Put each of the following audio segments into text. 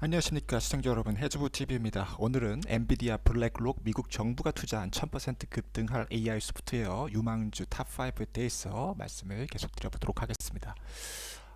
안녕하십니까 시청자 여러분 해주부 TV입니다. 오늘은 엔비디아 블랙록 미국 정부가 투자한 1000% 급등할 AI 소프트웨어 유망주 탑5에 대해서 말씀을 계속 드려보도록 하겠습니다.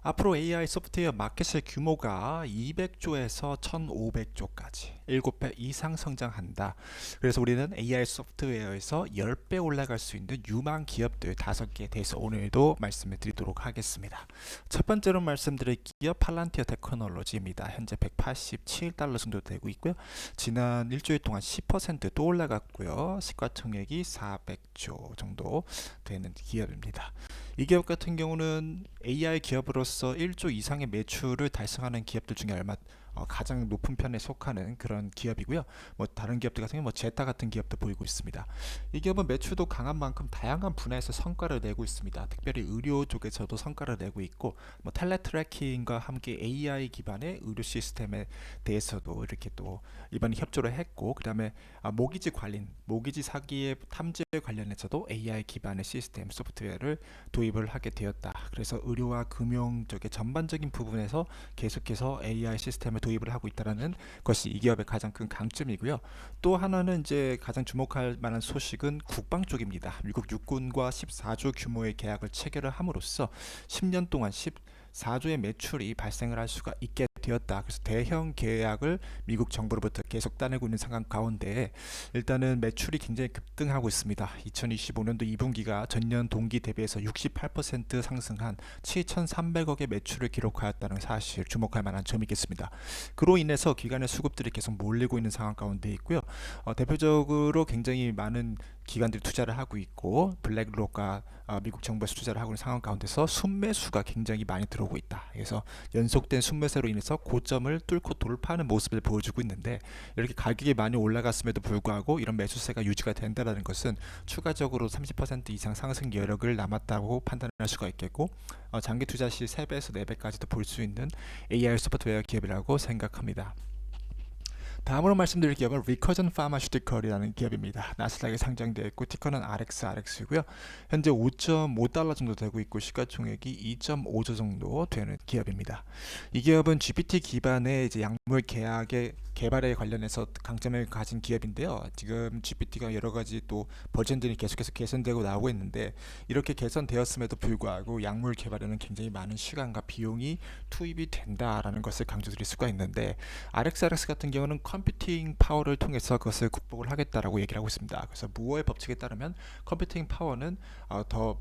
앞으로 AI 소프트웨어 마켓의 규모가 200조에서 1500조까지 7배 이상 성장한다. 그래서 우리는 AI 소프트웨어에서 10배 올라갈 수 있는 유망 기업들 5개에 대해서 오늘도 말씀을 드리도록 하겠습니다. 첫 번째로 말씀드릴 기업 팔란티어 테크놀로지입니다. 현재 187달러 정도 되고 있고요. 지난 일주일 동안 10%또 올라갔고요. 시가총액이 400조 정도 되는 기업입니다. 이 기업 같은 경우는 AI 기업으로서 1조 이상의 매출을 달성하는 기업들 중에 얼마 어, 가장 높은 편에 속하는 그런 기업이고요. 뭐 다른 기업들 같은 경우 뭐 제타 같은 기업도 보이고 있습니다. 이 기업은 매출도 강한 만큼 다양한 분야에서 성과를 내고 있습니다. 특별히 의료 쪽에서도 성과를 내고 있고 뭐 텔레 트래킹과 함께 AI 기반의 의료 시스템에 대해서도 이렇게 또 이번에 협조를 했고 그다음에 아, 모기지 관련 모기지 사기의 탐지 관련해서도 AI 기반의 시스템 소프트웨어를 도입을 하게 되었다. 그래서 의료와 금융 쪽의 전반적인 부분에서 계속해서 AI 시스템을 도입을 하고 있다라는 것이 이 기업의 가장 큰 강점이고요. 또 하나는 이제 가장 주목할 만한 소식은 국방 쪽입니다. 미국 육군과 14조 규모의 계약을 체결을 함으로써 10년 동안 14조의 매출이 발생을 할 수가 있게 되었다. 그래서 대형 계약을 미국 정부로부터 계속 따내고 있는 상황 가운데 일단은 매출이 굉장히 급등하고 있습니다. 2025년도 2분기가 전년 동기 대비해서 68% 상승한 7,300억의 매출을 기록하였다는 사실 주목할 만한 점이겠습니다. 그로 인해서 기관의 수급들이 계속 몰리고 있는 상황 가운데 있고요. 어, 대표적으로 굉장히 많은 기관들이 투자를 하고 있고 블랙록과 어, 미국 정부에서 투자를 하고 있는 상황 가운데서 순매수가 굉장히 많이 들어오고 있다. 그래서 연속된 순매수로 인해서 고점을 뚫고 돌파하는 모습을 보여주고 있는데 이렇게 가격이 많이 올라갔음에도 불구하고 이런 매수세가 유지가 된다는 것은 추가적으로 30% 이상 상승 여력을 남았다고 판단할 수가 있겠고 어, 장기 투자 시 3배에서 4배까지도 볼 수 있는 AI 소프트웨어 기업이라고 생각합니다. 다음으로 말씀드릴 기업은 리커전 파마슈티컬이라는 기업입니다. 나스닥에 상장되어 있고 티커는 RX, RX고요. 현재 5.5달러 정도 되고 있고 시가총액이 2.5조 정도 되는 기업입니다. 이 기업은 GPT 기반의 이제 약물 계약의 개발에 관련해서 강점을 가진 기업인데요. 지금 GPT가 여러 가지 또 버전들이 계속해서 개선되고 나오고 있는데 이렇게 개선되었음에도 불구하고 약물 개발에는 굉장히 많은 시간과 비용이 투입이 된다라는 것을 강조드릴 수가 있는데 RXRX 같은 경우는 컴퓨팅 파워를 통해서 그것을 극복을 하겠다라고 얘기를 하고 있습니다. 그래서 무어의 법칙에 따르면 컴퓨팅 파워는 어, 더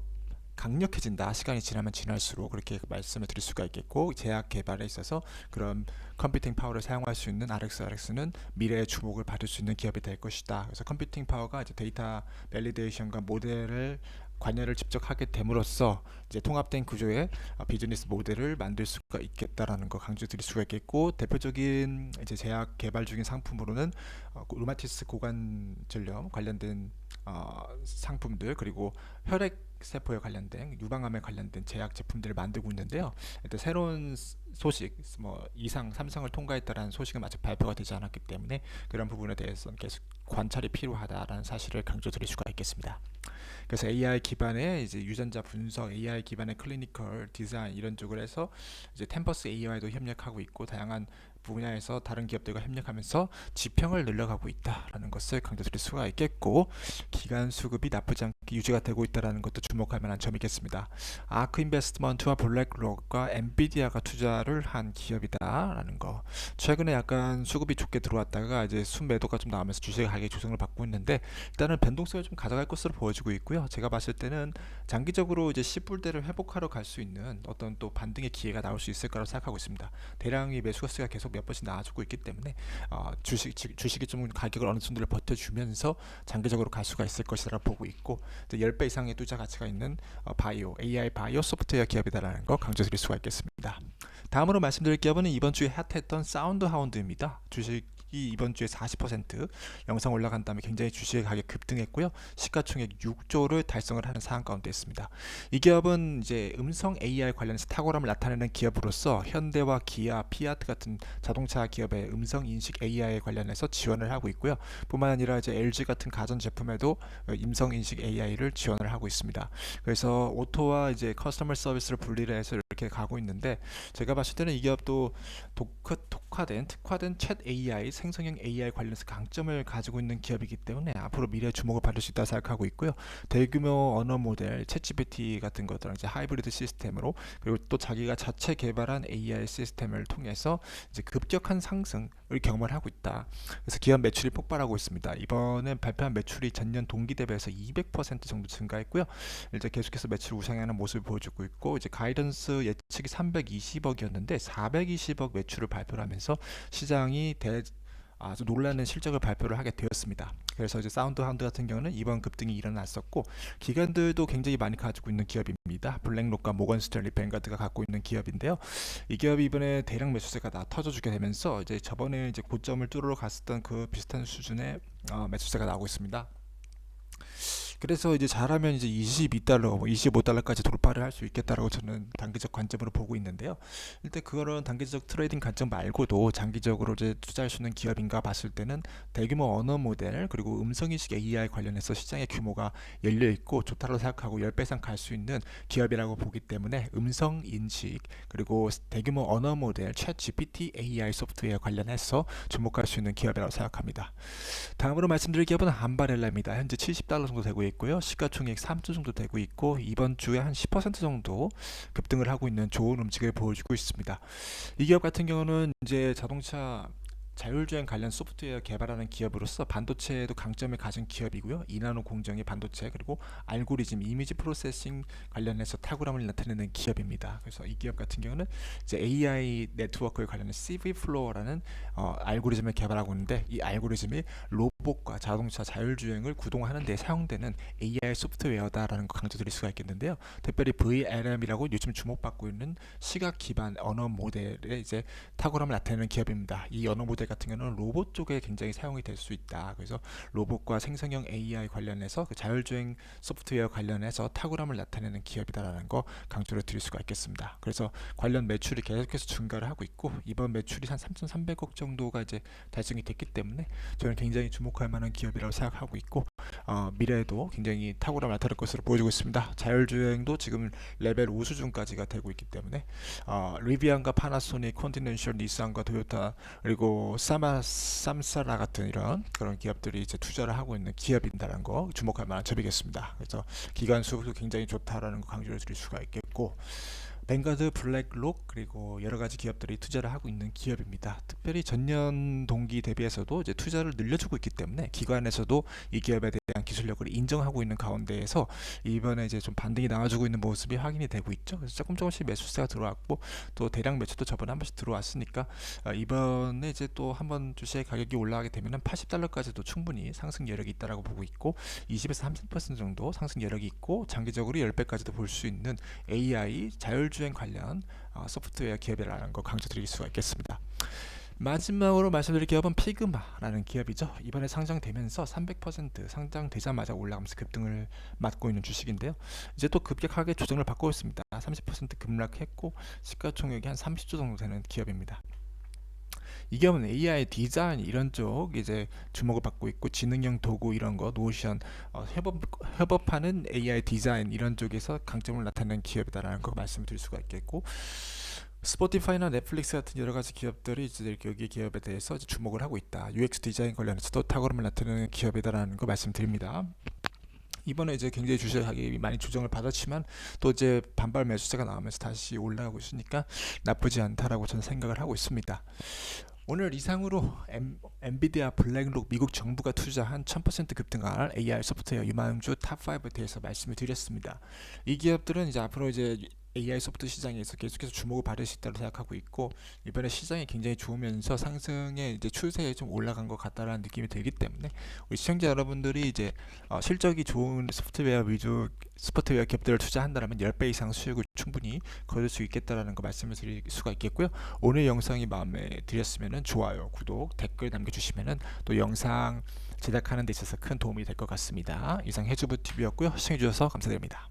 강력해진다. 시간이 지나면 지날수록 그렇게 말씀을 드릴 수가 있겠고 제약 개발에 있어서 그런 컴퓨팅 파워를 사용할 수 있는 RxRx는 미래의 주목을 받을 수 있는 기업이 될 것이다. 그래서 컴퓨팅 파워가 이제 데이터 밸리데이션과 모델을 관여를 직접 하게 됨으로써 이제 통합된 구조의 어, 비즈니스 모델을 만들 수가 있겠다라는 거 강조드릴 수가 있겠고 대표적인 이제 제약 개발 중인 상품으로는 어, 루마티스 고관 전염 관련된 어, 상품들 그리고 혈액 세포에 관련된 유방암에 관련된 제약 제품들을 만들고 있는데요. 일단 새로운 소식, 뭐 이상 삼성을 통과했다라는 소식은 아직 발표가 되지 않았기 때문에 그런 부분에 대해서는 계속 관찰이 필요하다라는 사실을 강조드릴 수가 있겠습니다. 그래서 AI 기반의 이제 유전자 분석, AI 기반의 클리니컬 디자인 이런 쪽을 해서 이제 템퍼스 AI도 협력하고 있고 다양한 분야에서 다른 기업들과 협력하면서 지평을 늘려가고 있다라는 것을 강조드릴 수가 있겠고 기간 수급이 나쁘지 않게 유지가 되고 있다라는 것도 주목할 만한 점이겠습니다. 아크 인베스트먼트와 블랙록과 엔비디아가 투자를 한 기업이다라는 거. 최근에 약간 수급이 좋게 들어왔다가 이제 순매도가 좀 나오면서 주식 가격 조정을 받고 있는데 일단은 변동성을 좀 가져갈 것으로 보여지고 있고요. 제가 봤을 때는 장기적으로 이제 10불대를 회복하러 갈 수 있는 어떤 또 반등의 기회가 나올 수 있을 거라고 생각하고 있습니다. 대량의 매수가스가 계속 몇 번씩 나와주고 있기 때문에 어, 주식 주식이 좀 가격을 어느 정도를 버텨주면서 장기적으로 갈 수가 있을 것이라 보고 있고 10배 이상의 투자 가치가 있는 어, 바이오 AI 바이오 소프트웨어 기업이다라는 거 강조드릴 수가 있겠습니다. 다음으로 말씀드릴 기업은 이번 주에 핫했던 사운드 하운드입니다. 주식 이 이번 주에 40% 영상 올라간 다음에 굉장히 주식의 가격 급등했고요. 시가총액 6조를 달성을 하는 상황 가운데 있습니다. 이 기업은 이제 음성 AI 관련해서 탁월함을 나타내는 기업으로서 현대와 기아, 피아트 같은 자동차 기업의 음성 인식 AI 관련해서 지원을 하고 있고요. 뿐만 아니라 이제 LG 같은 가전 제품에도 음성 인식 AI를 지원을 하고 있습니다. 그래서 오토와 이제 커스터머 서비스를 분리를 해서 이렇게 가고 있는데 제가 봤을 때는 이 기업도 독, 독 특화된 특화된 챗 AI 생성형 AI 관련해서 강점을 가지고 있는 기업이기 때문에 앞으로 미래 주목을 받을 수 있다 생각하고 있고요. 대규모 언어 모델 챗GPT 같은 것들랑 이제 하이브리드 시스템으로 그리고 또 자기가 자체 개발한 AI 시스템을 통해서 이제 급격한 상승을 경험을 하고 있다. 그래서 기업 매출이 폭발하고 있습니다. 이번에 발표한 매출이 전년 동기 대비해서 200% 정도 증가했고요. 이제 계속해서 매출 우상향하는 모습을 보여주고 있고 이제 가이던스 예측이 320억이었는데 420억 매출을 발표를 하면서 시장이 대 아주 놀라는 실적을 발표를 하게 되었습니다. 그래서 이제 사운드 하운드 같은 경우는 이번 급등이 일어났었고 기관들도 굉장히 많이 가지고 있는 기업입니다. 블랙록과 모건 스탠리 뱅가드가 갖고 있는 기업인데요. 이 기업이 이번에 대량 매수세가 다 터져주게 되면서 이제 저번에 이제 고점을 뚫으러 갔었던 그 비슷한 수준의 어, 매수세가 나오고 있습니다. 그래서 이제 잘하면 이제 22달러, 뭐 25달러까지 돌파를 할 수 있겠다라고 저는 단기적 관점으로 보고 있는데요. 일단 그거는 단기적 트레이딩 관점 말고도 장기적으로 이제 투자할 수 있는 기업인가 봤을 때는 대규모 언어 모델 그리고 음성인식 AI 관련해서 시장의 규모가 열려 있고 좋다고 생각하고 10배 이상 갈 수 있는 기업이라고 보기 때문에 음성 인식 그리고 대규모 언어 모델 챗 GPT AI 소프트웨어 관련해서 주목할 수 있는 기업이라고 생각합니다. 다음으로 말씀드릴 기업은 암바렐라입니다. 현재 70달러 정도 되고 있고요. 시가총액 3조 정도 되고 있고 이번 주에 한 10% 정도 급등을 하고 있는 좋은 움직임을 보여주고 있습니다. 이 기업 같은 경우는 이제 자동차 자율주행 관련 소프트웨어 개발하는 기업으로서 반도체에도 강점을 가진 기업이고요. 이나노 공정의 반도체 그리고 알고리즘, 이미지 프로세싱 관련해서 탁월함을 나타내는 기업입니다. 그래서 이 기업 같은 경우는 이제 AI 네트워크에 관련된 CV 플로어라는 어, 알고리즘을 개발하고 있는데 이 알고리즘이 로봇과 자동차 자율주행을 구동하는 데 사용되는 AI 소프트웨어다라는 거 강조드릴 수가 있겠는데요. 특별히 VLM이라고 요즘 주목받고 있는 시각 기반 언어 모델의 이제 탁월함을 나타내는 기업입니다. 이 언어 모델 같은 경우는 로봇 쪽에 굉장히 사용이 될 수 있다. 그래서 로봇과 생성형 AI 관련해서 그 자율주행 소프트웨어 관련해서 탁월함을 나타내는 기업이다라는 거 강조를 드릴 수가 있겠습니다. 그래서 관련 매출이 계속해서 증가를 하고 있고 이번 매출이 한 3,300억 정도가 이제 달성이 됐기 때문에 저는 굉장히 주목할 만한 기업이라고 생각하고 있고 어, 미래에도 굉장히 탁월함을 나타낼 것으로 보여지고 있습니다. 자율주행도 지금 레벨 5 수준까지가 되고 있기 때문에 어, 리비안과 파나소닉, 컨티넨셜, 니산과 도요타 그리고 사마 삼사라 같은 이런 그런 기업들이 이제 투자를 하고 있는 기업인다는 거 주목할 만한 점이겠습니다. 그래서 기간 수도 굉장히 좋다라는 거 강조를 드릴 수가 있겠고 뱅가드, 블랙록 그리고 여러 가지 기업들이 투자를 하고 있는 기업입니다. 특별히 전년 동기 대비해서도 이제 투자를 늘려주고 있기 때문에 기관에서도 이 기업에 대한 기술력을 인정하고 있는 가운데에서 이번에 이제 좀 반등이 나와주고 있는 모습이 확인이 되고 있죠. 그래서 조금 조금씩 매수세가 들어왔고 또 대량 매수도 저번에 한 번씩 들어왔으니까 어, 이번에 이제 또 한 번 주식의 가격이 올라가게 되면은 80달러까지도 충분히 상승 여력이 있다라고 보고 있고 20에서 30% 정도 상승 여력이 있고 장기적으로 10배까지도 볼 수 있는 AI 자율주 행 관련 어, 소프트웨어 기업이라는 거 강조드릴 수가 있겠습니다. 마지막으로 말씀드릴 기업은 피그마라는 기업이죠. 이번에 상장되면서 300% 상장되자마자 올라가면서 급등을 맞고 있는 주식인데요. 이제 또 급격하게 조정을 받고 있습니다. 30% 급락했고 시가총액이 한 30조 정도 되는 기업입니다. 이 기업은 AI 디자인 이런 쪽 이제 주목을 받고 있고 지능형 도구 이런 거 노션 어, 협업 협업하는 AI 디자인 이런 쪽에서 강점을 나타내는 기업이다라는 거 말씀드릴 수가 있겠고 스포티파이나 넷플릭스 같은 여러 가지 기업들이 이제 여기 기업에 대해서 주목을 하고 있다. UX 디자인 관련해서도 탁월함을 나타내는 기업이다라는 거 말씀드립니다. 이번에 이제 굉장히 주식 가격이 많이 조정을 받았지만 또 이제 반발 매수세가 나오면서 다시 올라가고 있으니까 나쁘지 않다라고 저는 생각을 하고 있습니다. 오늘 이상으로 엠, 엔비디아 블랙록 미국 정부가 투자한 1000% 급등할 AI 소프트웨어 유망주 탑5에 대해서 말씀을 드렸습니다. 이 기업들은 이제 앞으로 이제 AI 소프트 시장에서 계속해서 주목을 받을 수 있다고 생각하고 있고 이번에 시장이 굉장히 좋으면서 상승의 이제 추세에 좀 올라간 것 같다라는 느낌이 들기 때문에 우리 시청자 여러분들이 이제 어 실적이 좋은 소프트웨어 위주 소프트웨어 기업들을 투자한다면 10배 이상 수익을 충분히 거둘 수 있겠다라는 거 말씀을 드릴 수가 있겠고요. 오늘 영상이 마음에 드셨으면 좋아요, 구독, 댓글 남겨주시면 또 영상 제작하는 데 있어서 큰 도움이 될 것 같습니다. 이상 해주부 TV였고요. 시청해주셔서 감사드립니다.